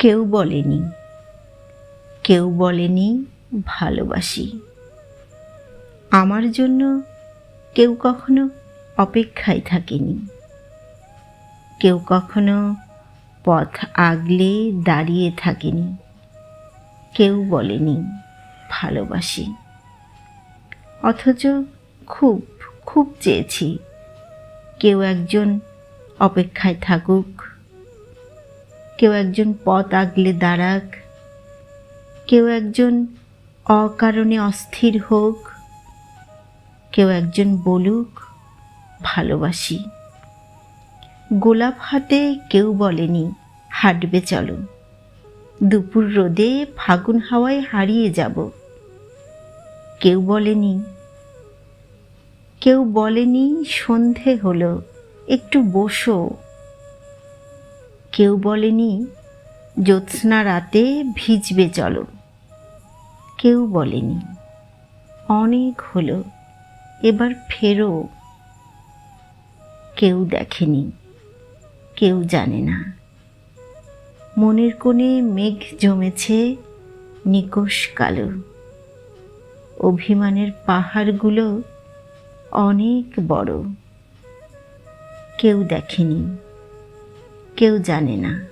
কেউ বলেনি। কেউ বলেনি ভালোবাসি। আমার জন্য কেউ কখনো অপেক্ষায় থাকেনি। কেউ কখনো পথ আগলে দাঁড়িয়ে থাকেনি। কেউ বলেনি ভালোবাসি। অথচ খুব খুব চেয়েছি। কেউ একজন অপেক্ষায় থাকুক কেউ একজন পথ আগলে দাঁড়াক, কেউ একজন অকারণে অস্থির হোক, কেউ একজন বলুক, ভালোবাসি। গোলাপ হাতে কেউ বলেনি, হাঁটবে চলো। দুপুর রোদে ফাগুন হাওয়ায় হারিয়ে যাব। কেউ বলেনি কেউ বলেনি সন্ধে হলো, একটু বসো। কেউ বলেনি, জ্যোৎস্না রাতে ভিজবে চলো। কেউ বলেনি। অনেক হলো, এবার ফেরো। কেউ দেখেনি, কেউ জানে না। মনের কোণে মেঘ জমেছে, নিকোষ কালো। অভিমানের পাহাড়গুলো অনেক বড়। কেউ দেখেনি। কেউ জানে না।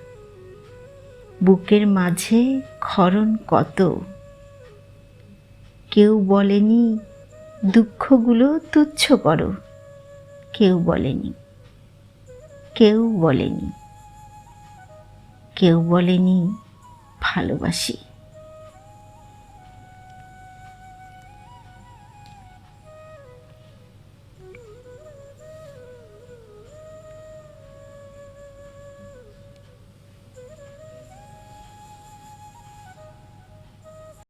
বুকের মাঝে ক্ষরণ কত? কেউ বলেনি, দুঃখগুলো তুচ্ছ করো। কেউ বলেনি কেউ বলেনি কেউ বলেনি ভালোবাসি।